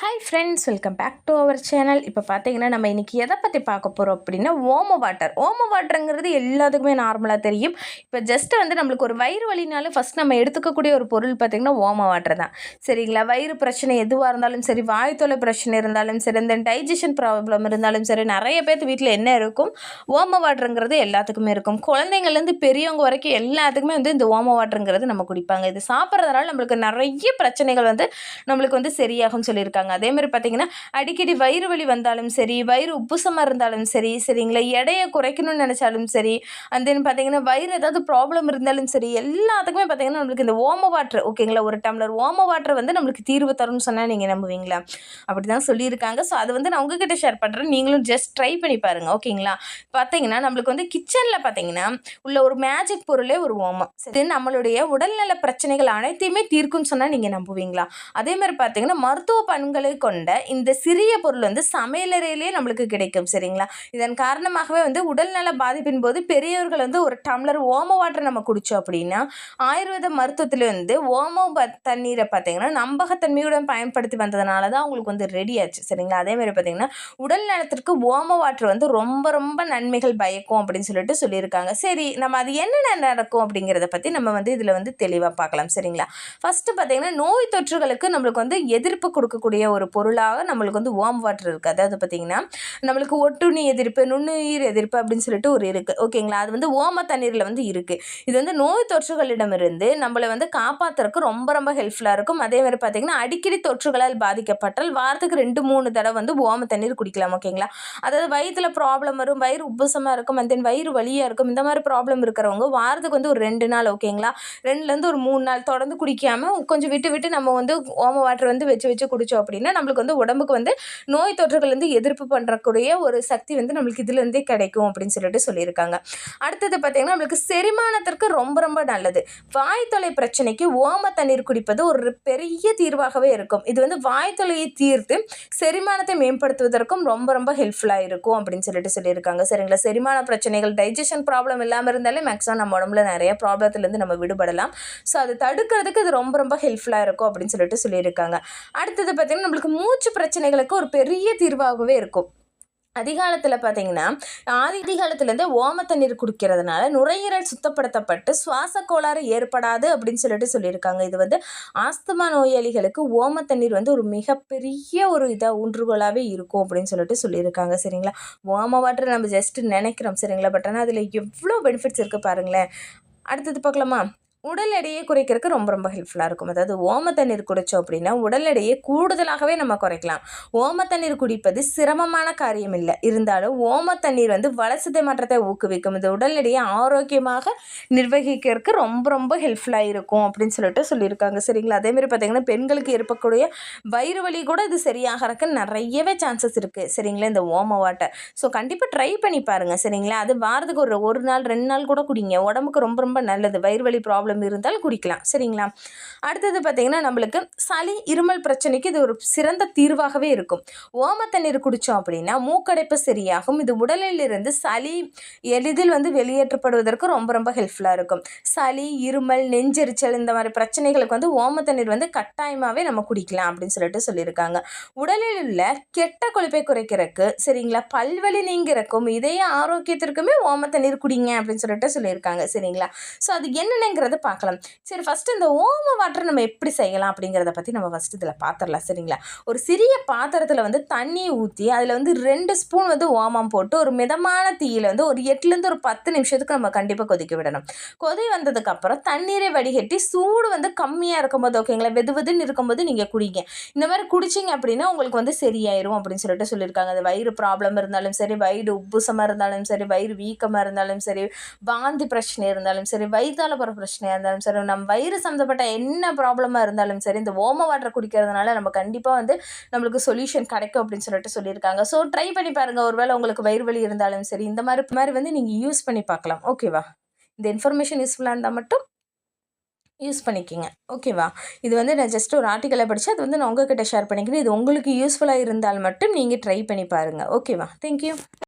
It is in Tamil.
Hi friends welcome back to our channel இப்போ பார்த்தீங்கன்னா நம்ம இன்றைக்கி எதை பற்றி பார்க்க போகிறோம் அப்படின்னா ஓம வாட்டர் ஓம வாட்டருங்கிறது எல்லாத்துக்குமே நார்மலாக தெரியும். இப்போ ஜஸ்ட்டு வந்து நம்மளுக்கு ஒரு வயிறு வலினாலும் ஃபஸ்ட் நம்ம எடுத்துக்கக்கூடிய ஒரு பொருள் பார்த்திங்கன்னா ஓம வாட்டர் தான். சரிங்களா? வயிறு பிரச்சனை எதுவாக இருந்தாலும் சரி வாய்த்தொலை பிரச்சனை இருந்தாலும் சரி இந்த டைஜஷன் ப்ராப்ளம் இருந்தாலும் சரி நிறைய பேர்த்து வீட்டில் என்ன இருக்கும்? ஓம வாட்டருங்கிறது எல்லாத்துக்குமே இருக்கும். குழந்தைங்கள்லேருந்து பெரியவங்க வரைக்கும் எல்லாத்துக்குமே வந்து இந்த ஓம வாட்டருங்கிறது நம்ம குடிப்பாங்க. இது சாப்பிட்றதுனால நம்மளுக்கு நிறைய பிரச்சனைகள் வந்து நம்மளுக்கு வந்து சரியாகும்னு சொல்லியிருக்காங்க. சொல்கிறாங்க அதே மாதிரி பார்த்தீங்கன்னா அடிக்கடி வயிறு வலி வந்தாலும் சரி வயிறு உப்புசமாக இருந்தாலும் சரி சரிங்களா? எடையை குறைக்கணும்னு நினச்சாலும் சரி அண்ட் தென் பார்த்தீங்கன்னா வயிறு ஏதாவது ப்ராப்ளம் இருந்தாலும் சரி எல்லாத்துக்குமே பார்த்தீங்கன்னா நம்மளுக்கு இந்த ஓம வாட்டர் ஓகேங்களா ஒரு டம்ளர் ஓம வாட்டர் வந்து நம்மளுக்கு தீர்வு தரும்னு சொன்னால் நீங்கள் நம்புவீங்களா? அப்படி தான் சொல்லியிருக்காங்க. ஸோ அது வந்து நான் உங்ககிட்ட ஷேர் பண்ணுறேன் நீங்களும் ஜஸ்ட் ட்ரை பண்ணி பாருங்கள் ஓகேங்களா பார்த்தீங்கன்னா நம்மளுக்கு வந்து கிச்சனில் பார்த்தீங்கன்னா உள்ள ஒரு மேஜிக் பொருளே ஒரு ஓமம் சரி நம்மளுடைய உடல்நல பிரச்சனைகள் அனைத்தையுமே தீர்க்கும்னு சொன்னால் நீங்கள் நம்புவீங்களா? அதே மாதிரி பார்த்தீங்கன்னா மருத்துவ பண்கள் குணங்களை கொண்ட இந்த சிறிய பொருள் வந்து சமையலறையிலே நம்மளுக்கு கிடைக்கும் சரிங்களா? இதன் காரணமாகவே வந்து உடல்நல பாதிப்பின் போது பெரியவர்கள் வந்து ஒரு டம்ளர் ஓம வாட்டர் நம்ம குடித்தோம் அப்படின்னா ஆயுர்வேத மருத்துவத்தில் வந்து ஓம தண்ணீரை பார்த்தீங்கன்னா நம்பகத்தன்மையுடன் பயன்படுத்தி வந்ததுனால தான் அவங்களுக்கு வந்து ரெடி ஆச்சு சரிங்களா? அதேமாதிரி பார்த்தீங்கன்னா உடல் நலத்திற்கு ஓம வாட்டர் வந்து ரொம்ப ரொம்ப நன்மைகள் பயக்கும் அப்படின்னு சொல்லிட்டு சொல்லியிருக்காங்க. சரி நம்ம அது என்னென்ன நடக்கும் அப்படிங்கிறத பற்றி நம்ம வந்து இதில் வந்து தெளிவாக பார்க்கலாம் சரிங்களா? ஃபஸ்ட்டு பார்த்தீங்கன்னா நோய் தொற்றுகளுக்கு நம்மளுக்கு வந்து எதிர்ப்பு கொடுக்கக்கூடிய ஒரு பொருளாக நம்மளுக்கு வந்து வார்ம் வாட்டர் இருக்குது அதாவது பார்த்திங்கன்னா நம்மளுக்கு ஒட்டுண்ணி எதிர்ப்பு நுண்ணுயிர் எதிர்ப்பு அப்படின்னு சொல்லிட்டு ஒரு இருக்குது ஓகேங்களா அது வந்து ஓம தண்ணீரில் வந்து இருக்குது இது வந்து நோய் தொற்றுகளிடமிருந்து நம்மளை வந்து காப்பாற்றுறதுக்கு ரொம்ப ரொம்ப ஹெல்ப்ஃபுல்லாக இருக்கும். அதே மாதிரி பார்த்திங்கன்னா அடிக்கடி தொற்றுகளால் பாதிக்கப்பட்டால் வாரத்துக்கு ரெண்டு மூணு தடவை வந்து ஓம தண்ணீர் குடிக்கலாம். ஓகேங்களா அதாவது வயிற்றில் ப்ராப்ளம் வரும் வயிறு உப்புசமாக இருக்கும் அண்ட் தென் வயிறு வலியாக இருக்கும். இந்த மாதிரி ப்ராப்ளம் இருக்கிறவங்க வாரத்துக்கு வந்து ஒரு ரெண்டு நாள் ஓகேங்களா ரெண்டுலேருந்து ஒரு மூணு நாள் தொடர்ந்து குடிக்காமல் கொஞ்சம் விட்டு விட்டு நம்ம வந்து ஓம வாட்டர் வந்து வச்சு வச்சு குடித்தோம் அப்படின்னா அப்படின்னா நம்மளுக்கு வந்து உடம்புக்கு வந்து நோய் தொற்றுகள்லேருந்து எதிர்ப்பு பண்ணுறக்கூடிய ஒரு சக்தி வந்து நம்மளுக்கு இதுலேருந்தே கிடைக்கும் அப்படின்னு சொல்லிட்டு சொல்லியிருக்காங்க. அடுத்தது பார்த்திங்கன்னா நம்மளுக்கு செரிமானத்திற்கு ரொம்ப ரொம்ப நல்லது. வாய்த்தொலை பிரச்சனைக்கு ஓம தண்ணீர் குடிப்பது ஒரு பெரிய தீர்வாகவே இருக்கும். இது வந்து வாய்த்தொலையை தீர்த்து செரிமானத்தை மேம்படுத்துவதற்கும் ரொம்ப ரொம்ப ஹெல்ப்ஃபுல்லாக இருக்கும் அப்படின்னு சொல்லிட்டு சொல்லியிருக்காங்க. சரிங்களா? செரிமான பிரச்சனைகள் டைஜஷன் ப்ராப்ளம் இல்லாமல் இருந்தாலே மேக்ஸிமம் நம்ம உடம்புல நிறைய ப்ராப்ளத்துலேருந்து நம்ம விடுபடலாம். ஸோ அதை தடுக்கிறதுக்கு இது ரொம்ப ரொம்ப ஹெல்ப்ஃபுல்லாக இருக்கும் அப்படின்னு சொல்லிட்டு சொல்லியிருக்காங்க. அடுத்தது பார்த்திங்கன்னா நம்மளுக்கு மூச்சு பிரச்சனைகளுக்கு ஒரு பெரிய தீர்வாகவே இருக்கும். அதிகாலத்தில் பார்த்தீங்கன்னா ஆதி அதிகாலத்துலேருந்தே ஓம தண்ணீர் குடிக்கிறதுனால நுரையீரல் சுத்தப்படுத்தப்பட்டு சுவாச கோளாறு ஏற்படாது அப்படின்னு சொல்லிட்டு சொல்லியிருக்காங்க. இது வந்து ஆஸ்துமா நோயாளிகளுக்கு ஓம தண்ணீர் வந்து ஒரு மிகப்பெரிய ஒரு இதாக ஊன்றுகோலாகவே இருக்கும் அப்படின்னு சொல்லிட்டு சொல்லியிருக்காங்க. சரிங்களா? ஓம வாட்டர் நம்ம ஜஸ்ட்டு நினைக்கிறோம். சரிங்களா? பட் ஆனால் அதில் எவ்வளோ பெனிஃபிட்ஸ் இருக்குது பாருங்களேன். அடுத்தது பார்க்கலாமா? உடல் எடையை குறைக்கிறதுக்கு ரொம்ப ரொம்ப ஹெல்ப்ஃபுல்லாக இருக்கும். அதாவது ஓம தண்ணீர் குடித்தோம் அப்படின்னா உடல் எடையை கூடுதலாகவே நம்ம குறைக்கலாம். ஓம தண்ணீர் குடிப்பது சிரமமான காரியம் இல்லை. இருந்தாலும் ஓம தண்ணீர் வந்து வளசதை மாற்றத்தை ஊக்குவிக்கும். இது உடல் எடையை ஆரோக்கியமாக நிர்வகிக்கிறதுக்கு ரொம்ப ரொம்ப ஹெல்ப்ஃபுல்லாக இருக்கும் அப்படின்னு சொல்லிட்டு சொல்லியிருக்காங்க. சரிங்களா? அதேமாதிரி பார்த்திங்கன்னா பெண்களுக்கு ஏற்படக்கூடிய வயிறு வலி கூட இது சரியாகிறதுக்கு நிறையவே சான்சஸ் இருக்குது சரிங்களா? இந்த ஓம வாட்டர் ஸோ கண்டிப்பாக ட்ரை பண்ணி பாருங்கள் சரிங்களா? அது வாரத்துக்கு ஒரு ஒரு நாள் ரெண்டு நாள் கூட குடிங்க. உடம்புக்கு ரொம்ப ரொம்ப நல்லது. வயிறு வலி ப்ராப்ளம் ப்ராப்ளம் இருந்தால் குடிக்கலாம். சரிங்களா? அடுத்தது பார்த்திங்கன்னா நம்மளுக்கு சளி இருமல் பிரச்சனைக்கு இது ஒரு சிறந்த தீர்வாகவே இருக்கும். ஓம தண்ணீர் குடித்தோம் அப்படின்னா மூக்கடைப்பு சரியாகும். இது உடலில் இருந்து சளி எளிதில் வந்து வெளியேற்றப்படுவதற்கு ரொம்ப ரொம்ப ஹெல்ப்ஃபுல்லாக இருக்கும். சளி இருமல் நெஞ்செரிச்சல் இந்த மாதிரி பிரச்சனைகளுக்கு வந்து ஓம தண்ணீர் வந்து கட்டாயமாகவே நம்ம குடிக்கலாம் அப்படின்னு சொல்லிட்டு சொல்லியிருக்காங்க. உடலில் உள்ள கெட்ட கொழுப்பை குறைக்கிறதுக்கு சரிங்களா பல்வலி நீங்கிறக்கும் இதய ஆரோக்கியத்திற்குமே ஓம தண்ணீர் குடிங்க அப்படின்னு சொல்லிட்டு சொல்லியிருக்காங்க. சரிங்களா? ஸோ அது என்னென்னங்கிறத பார்க்கலாம் சரி ஃபஸ்ட்டு இந்த ஓம வாட்டர் நம்ம எப்படி செய்யலாம் அப்படிங்கிறத பற்றி நம்ம ஃபஸ்ட்டு இதில் பார்த்துடலாம் சரிங்களா? ஒரு சிறிய பாத்திரத்தில் வந்து தண்ணியை ஊற்றி அதில் வந்து ரெண்டு ஸ்பூன் வந்து ஓமம் போட்டு ஒரு மிதமான தீயில் வந்து ஒரு எட்டுலேருந்து ஒரு பத்து நிமிஷத்துக்கு நம்ம கண்டிப்பாக கொதிக்க விடணும். கொதி வந்ததுக்கப்புறம் தண்ணீரை வடிகட்டி சூடு வந்து கம்மியாக இருக்கும்போது ஓகேங்களா வெது வெதுன்னு இருக்கும்போது நீங்கள் குடிங்க. இந்த மாதிரி குடிச்சிங்க அப்படின்னா உங்களுக்கு வந்து சரியாயிரும் அப்படின்னு சொல்லிட்டு சொல்லியிருக்காங்க. அது வயிறு ப்ராப்ளம் இருந்தாலும் சரி வயிறு உப்புசமாக இருந்தாலும் சரி வயிறு வீக்கமாக இருந்தாலும் சரி வாந்தி பிரச்சனை இருந்தாலும் சரி வயிற்றால போகிற பிரச்சனை பிரச்சனையாக இருந்தாலும் சரி நம்ம வயிறு சம்மந்தப்பட்ட என்ன ப்ராப்ளமாக இருந்தாலும் சரி இந்த ஓம வாட்டர் குடிக்கிறதுனால நம்ம கண்டிப்பாக வந்து நம்மளுக்கு சொல்யூஷன் கிடைக்கும் அப்படின்னு சொல்லிட்டு சொல்லியிருக்காங்க. ஸோ ட்ரை பண்ணி பாருங்கள் ஒருவேளை உங்களுக்கு வயிறு வலி இருந்தாலும் சரி இந்த மாதிரி மாதிரி வந்து நீங்கள் யூஸ் பண்ணி பார்க்கலாம். ஓகேவா இந்த இன்ஃபர்மேஷன் யூஸ்ஃபுல்லாக இருந்தால் மட்டும் யூஸ் பண்ணிக்கிங்க. ஓகேவா இது வந்து நான் ஜஸ்ட் ஒரு ஆர்டிக்கலை படித்து அது வந்து நான் உங்ககிட்ட ஷேர் பண்ணிக்கிறேன். இது உங்களுக்கு யூஸ்ஃபுல்லாக இருந்தால் மட்டும் நீங்கள் ட்ரை பண்ணி பாருங்கள் ஓகேவா தேங்க்யூ